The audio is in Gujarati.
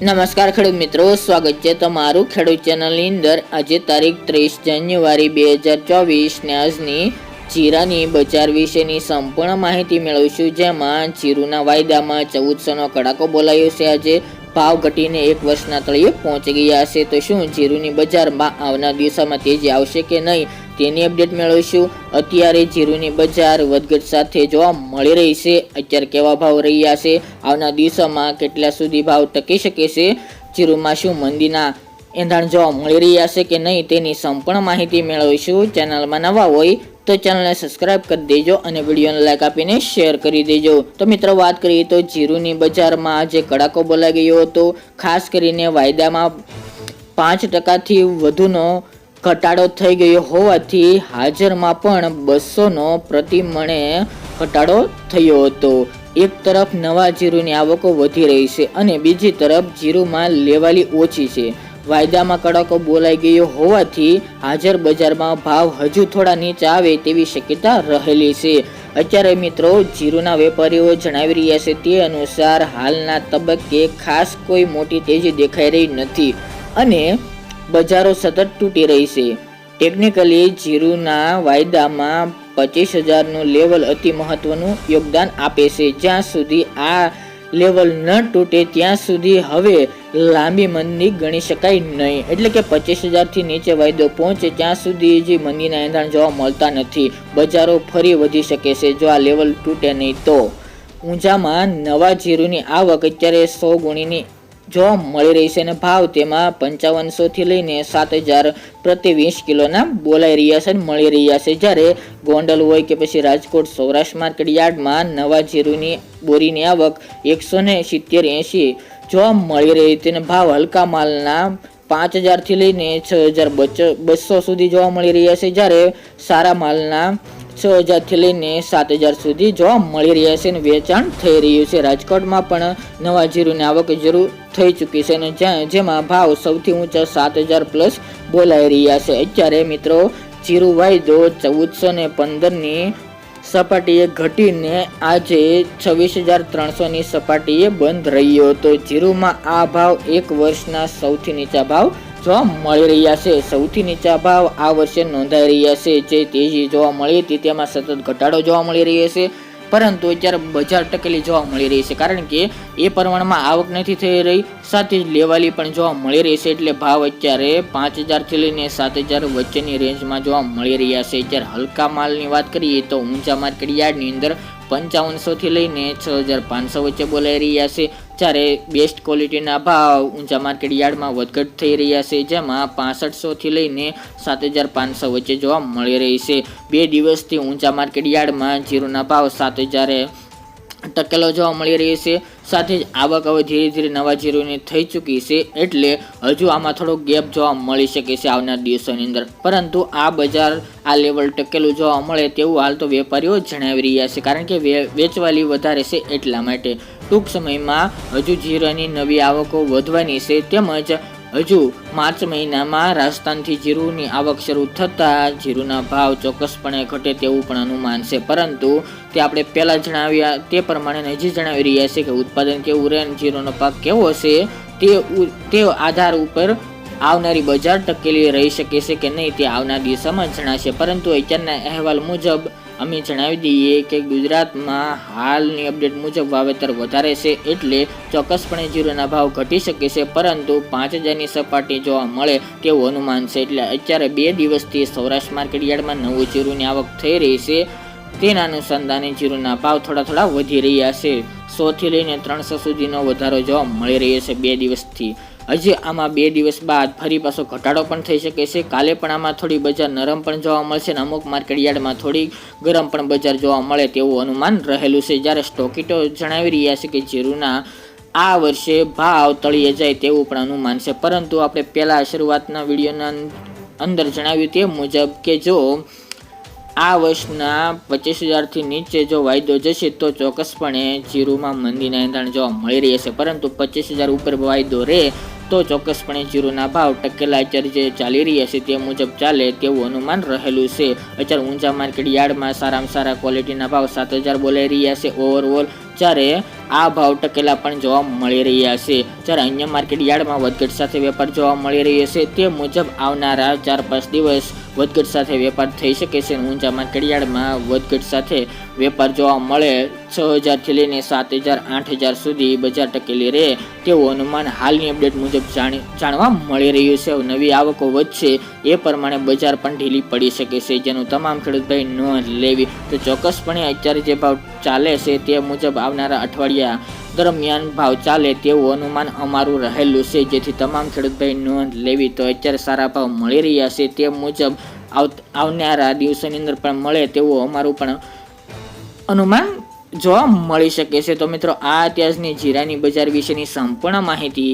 નમસ્કાર ખેડૂત મિત્રો, સ્વાગત છે તમારું ખેડૂત ચેનલની અંદર. આજે તારીખ ત્રીસ જાન્યુઆરી બે હજાર ચોવીસને આજની જીરાની બજાર વિશેની સંપૂર્ણ માહિતી મેળવીશું, જેમાં જીરુના વાયદામાં ચૌદસોનો કડાકો બોલાયો છે. આજે ભાવ ઘટીને એક વર્ષના તળિયે પહોંચી ગયા છે. તો શું જીરુની બજારમાં આવનાર દિવસોમાં તેજી આવશે કે નહીં? તેની અપડેટ મેળવીશું. અત્યારે જીરુની બજાર વધઘટ સાથે જોવા મળી રહી છે. અત્યારે કેવા ભાવ રહ્યા છે? આવના દિવસોમાં કેટલા સુધી ભાવ ટકી શકે છે? જીરુમાં શું મંદીના એંધાણ જોવા મળી રહ્યા છે કે નહીં તેની સંપૂર્ણ માહિતી મેળવીશું. ચેનલમાં નવા હોય તો ચેનલને સબસ્ક્રાઇબ કરી દેજો અને વિડીયોને લાઈક આપીને શેર કરી દેજો. તો મિત્રો, વાત કરીએ તો જીરુની બજારમાં આજે કડાકો બોલાઈ ગયો હતો, ખાસ કરીને વાયદામાં પાંચ ટકાથી વધુનો ઘટાડો થઈ ગયો હોવાથી હાજરમાં પણ બસોનો પ્રતિમણે ઘટાડો થયો હતો. એક તરફ નવા જીરુની આવકો વધી રહી છે અને બીજી તરફ જીરુમાં લેવાલી ઓછી છે. વાયદામાં કડકો બોલાઈ ગયો હોવાથી હાજર બજારમાં ભાવ હજુ થોડા નીચે આવે તેવી શક્યતા રહેલી છે. અત્યારે મિત્રો જીરુના વેપારીઓ જણાવી રહ્યા છે તે અનુસાર હાલના તબક્કે ખાસ કોઈ મોટી તેજી દેખાઈ રહી નથી અને બજારો સતત તૂટી રહી છે. ટેકનિકલી જીરુના વાયદામાં પચીસ હજારનું લેવલ અતિ મહત્વનું યોગદાન આપે છે. જ્યાં સુધી આ લેવલ ન તૂટે, ત્યાં સુધી હવે લાંબી મંદી ગણી શકાય નહીં. એટલે કે પચીસ હજારથી નીચે વાયદો પહોંચે, ત્યાં સુધી જે મંદીના એંધાણ જોવા મળતા નથી. બજારો ફરી વધી શકે છે, જો આ લેવલ તૂટે નહીં તો. ઊંઝામાં નવા જીરુની આવક અત્યારે સો ગુણીની જોવા મળી રહી છે અને ભાવ, તેમાં પંચાવનસોથી લઈને સાત હજાર પ્રતિ વીસ કિલોના બોલાઈ રહ્યા છે અને મળી રહ્યા છે. જ્યારે ગોંડલ હોય કે પછી રાજકોટ, સૌરાષ્ટ્ર માર્કેટ યાર્ડમાં નવા જીરુની બોરીની આવક એકસો ને સિત્તેર એંશી. જોવા મળી રહી તેને ભાવ, હલકા માલના પાંચ હજારથી લઈને છ હજાર બસો સુધી જોવા મળી રહ્યા છે. જ્યારે સારા માલના છ હજારથી લઈને સાત હજાર સુધી જોવા મળી રહ્યા છે અને વેચાણ થઈ રહ્યું છે. રાજકોટમાં પણ નવા જીરુની આવક જરૂર થઈ ચૂકી છે અને જ્યાં જેમાં ભાવ સૌથી ઊંચા સાત હજાર પ્લસ બોલાઈ રહ્યા છે. અત્યારે મિત્રો જીરુ વાયદો ચૌદસો ને પંદરની સપાટીએ ઘટીને આજે છવ્વીસ હજાર ત્રણસોની સપાટીએ બંધ રહ્યો હતો. જીરુમાં આ ભાવ એક વર્ષના સૌથી નીચા ભાવ જોવા મળી રહ્યા છે, સૌથી નીચા ભાવ આ વર્ષે નોંધાઈ રહ્યા છે. જે તેજી જોવા મળી હતી, તેમાં સતત ઘટાડો જોવા મળી રહ્યો છે. પરંતુ અત્યારે બજાર ટકેલી જોવા મળી રહી છે, કારણ કે એ પ્રમાણમાં આવક નથી થઈ રહી. સાથે જ લેવાલી પણ જોવા મળી રહી છે, એટલે ભાવ અત્યારે પાંચ હજારથી લઈને સાત હજાર વચ્ચેની રેન્જમાં જોવા મળી રહ્યા છે. જ્યારે હલકા માલની વાત કરીએ તો ઊંચા માર્કેટ યાર્ડની અંદર પંચાવનસોથી લઈને છ હજાર પાંચસો વચ્ચે બોલાઈ રહ્યા છે. જ્યારે બેસ્ટ ક્વોલિટીના ભાવ ઊંચા માર્કેટ યાર્ડમાં વધઘટ થઈ રહ્યા છે, જેમાં પાસઠસોથી લઈને સાત હજાર પાંચસો વચ્ચે જોવા મળી રહી છે. બે દિવસથી ઊંચા માર્કેટ યાર્ડમાં જીરુના ભાવ સાત હજારે ટકેલો જોવા મળી રહ્યો છે. સાથે જ આવક હવે ધીરે ધીરે નવા જીરોની થઈ ચૂકી છે એટલે હજુ આમાં થોડો ગેપ જોવા મળી શકે છે આવનાર દિવસોની અંદર. પરંતુ આ બજાર આ લેવલ ટકેલું જોવા મળે તેવું હાલ તો વેપારીઓ જણાવી રહ્યા છે. કારણ કે વેચવાલી વધારે છે એટલા માટે ટૂંક સમયમાં હજુ જીરોની નવી આવકો વધવાની છે. તેમજ હજુ માર્ચ મહિનામાં રાજસ્થાનથી જીરુની આવક શરૂ થતાં જીરુના ભાવ ચોક્કસપણે ઘટે તેવું પણ અનુમાન છે. પરંતુ તે આપણે પહેલાં જણાવ્યા તે પ્રમાણે હજી જણાવી રહ્યા છે કે ઉત્પાદન કેવું રહે જીરુનો પાક કેવો હશે તે તે આધાર ઉપર આવનારી બજાર ટકેલી રહી શકે છે કે નહીં તે આવનાર દિવસોમાં જણાશે. પરંતુ અત્યારના અહેવાલ મુજબ અમે જણાવી દઈએ કે ગુજરાતમાં હાલની અપડેટ મુજબ વાવેતર વધારે છે એટલે ચોક્કસપણે જીરોના ભાવ ઘટી શકે છે, પરંતુ પાંચ હજારની સપાટી જોવા મળે તેવું અનુમાન છે. એટલે અત્યારે બે દિવસથી સૌરાષ્ટ્ર માર્કેટ યાર્ડમાં નવું જીરુની આવક થઈ રહી છે. તેના અનુસંધાને જીરુના ભાવ થોડા થોડા વધી રહ્યા છે. સોથી લઈને ત્રણસો સુધીનો વધારો જોવા મળી રહ્યો છે બે દિવસથી. હજી આમાં બે દિવસ બાદ ફરી પાછો ઘટાડો પણ થઈ શકે છે. કાલે પણ આમાં થોડી બજાર નરમ પણ જોવા મળશે અને અમુક માર્કેટ યાર્ડમાં થોડી ગરમ પણ બજાર જોવા મળે તેવું અનુમાન રહેલું છે. જ્યારે સ્ટોકીટો જણાવી રહ્યા છે કે જીરુના આ વર્ષે ભાવ તળીએ જાય તેવું પણ અનુમાન છે. પરંતુ આપણે પહેલાં શરૂઆતના વિડીયોના અંદર જણાવ્યું તે મુજબ કે જો આ વર્ષના પચીસ હજારથી નીચે જો વાયદો જશે તો ચોક્કસપણે જીરુમાં મંદીના એંધાણ જોવા મળી રહી છે પરંતુ પચીસ હજાર ઉપર વાયદો રહે તો ચોક્કસપણે જીરુના ભાવ ટકેલા અત્યારે જે ચાલી રહ્યા છે. તે મુજબ ચાલે તેવું અનુમાન રહેલું છે. અત્યારે ઊંચા માર્કેટ યાર્ડમાં સારામાં સારા ક્વોલિટીના ભાવ સાત હજાર બોલાઈ રહ્યા છે. ઓવરઓલ જ્યારે આ ભાવ ટકેલા પણ જોવા મળી રહ્યા છે. જ્યારે અન્ય માર્કેટ યાર્ડમાં વધઘટ સાથે વેપાર જોવા મળી રહ્યો છે, તે મુજબ આવનારા ચાર પાંચ દિવસ વધઘટ સાથે વેપાર થઈ શકે છે ઊંચા માર્કેટ યાર્ડમાં વધઘટ સાથે વેપાર જોવા મળે. છ હજારથી લઈને સાત હજાર, આઠ હજાર સુધી બજાર ટકેલી રહે તેવું અનુમાન હાલની અપડેટ મુજબ જાણી જાણવા મળી રહ્યું છે. નવી આવકો વધશે એ પ્રમાણે બજાર પણ ઢીલી પડી શકે છે. જેનું તમામ ખેડૂત ભાઈ નોંધ લેવી. તો ચોક્કસપણે અત્યારે જે ભાવ ચાલે છે તે મુજબ આવનારા અઠવાડિયા દરમિયાન ભાવ ચાલે તેવું અનુમાન અમારું રહેલું છે. જેથી તમામ ખેડૂત ભાઈ નોંધ લેવી તો અત્યારે સારા ભાવ મળી રહ્યા છે. તે મુજબ આવ, આવનારા દિવસોની અંદર પણ મળે તેવું અમારું પણ અનુમાન જોવા મળી શકે છે. તો મિત્રો, આ અત્યારની જીરાની બજાર વિશેની સંપૂર્ણ માહિતી.